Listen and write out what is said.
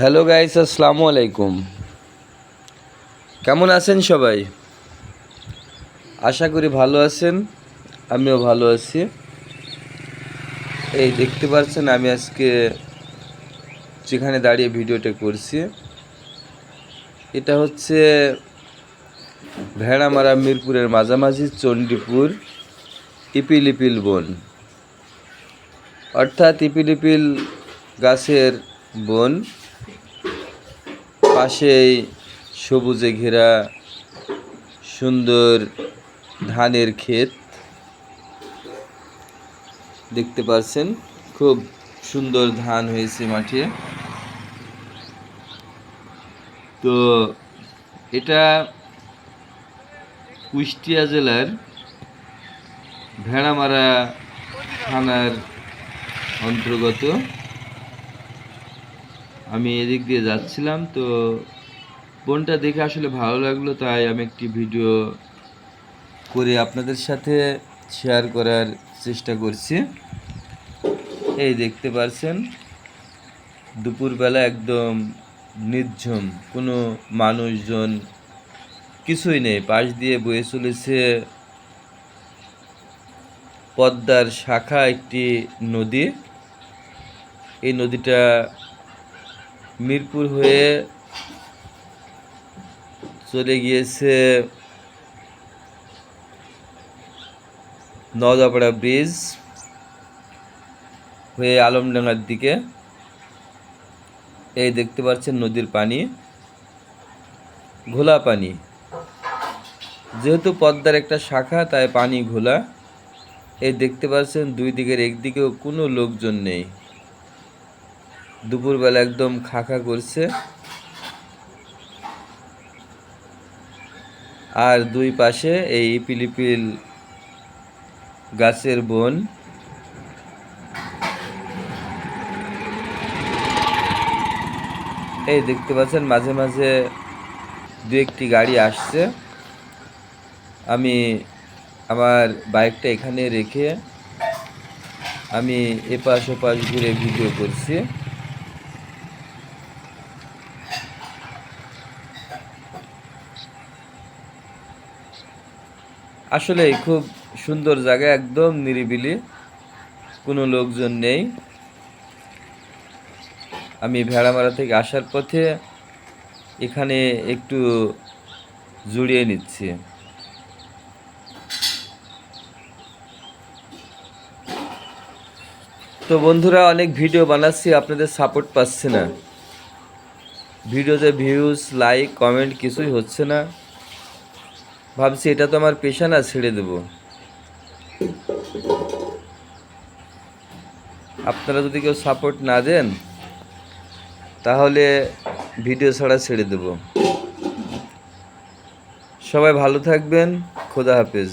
Hello guys, আসসালামু আলাইকুম। কেমন আছেন সবাই? আশা করি ভালো আছেন, আমিও ভালো আছি। এই দেখতে পাচ্ছেন, আমি আজকে যেখানে দাঁড়িয়ে ভিডিওটা করছি, এটা হচ্ছে ভেড়ামারা মিরপুরের মাঝামাঝি চণ্ডীপুর ইপিলিপিল বন। অর্থাৎ ইপিলিপিল গাছের বন। পাশেই সবুজে ঘেরা সুন্দর ধানের ক্ষেত দেখতে পাচ্ছেন। খুব সুন্দর ধান হয়েছে মাঠে। তো এটা কুষ্টিয়া জেলার ভেড়ামারা থানার অন্তর্গত। আমি এদিক দিয়ে যাচ্ছিলাম, তো বনটা দেখে আসলে ভালো লাগল, তাই আমি একটি ভিডিও করে আপনাদের সাথে শেয়ার করার চেষ্টা করছি। এই দেখতে পারছেন, দুপুরবেলা একদম নির্ঝম, কোনো মানুষজন কিছুই নেই, পাশ দিয়ে বয়ে চলেছে পদ্মার শাখা একটি নদী। এই নদীটা মিরপুর হয়ে চলে গিয়েছে নওদাপাড়া ব্রিজ হয়ে আলমডাঙ্গার দিকে। এই দেখতে পাচ্ছেন নদীর পানি, ঘোলা পানি। যেহেতু পদ্মার একটা শাখা, তাই পানি ঘোলা। এই দেখতে পাচ্ছেন দুই দিকের একদিকেও কোনো লোকজন নেই। দুপুরবেলা একদম খাখা করছে। আর দুই পাশে এই পিলিপিল গাছের বন। এই দেখতে পাচ্ছেন, মাঝে মাঝে দু একটি গাড়ি আসছে। আমি আমার বাইকটা এখানে রেখে আমি এপাশ ওপাশ ঘুরে ভিডিও করছি। আসলে খুব সুন্দর জায়গা, একদম নিরিবিলি। কোনো লোকজন নেই। আমি ভেড়ামারা থেকে আসার পথে এখানে একটু জুড়িয়ে নিচ্ছি। তো বন্ধুরা, অনেক ভিডিও বানাচ্ছি, আপনাদের সাপোর্ট পাচ্ছে না। ভিডিওতে ভিউজ লাইক কমেন্ট কিছুই হচ্ছে না। ভাবছি এটা তো আমার পেশা না ছেড়ে দেব। আপনারা যদি কেউ সাপোর্ট না দেন, তাহলে ভিডিও ছাড়া ছেড়ে দেব। সবাই ভালো থাকবেন, খোদা হাফেজ।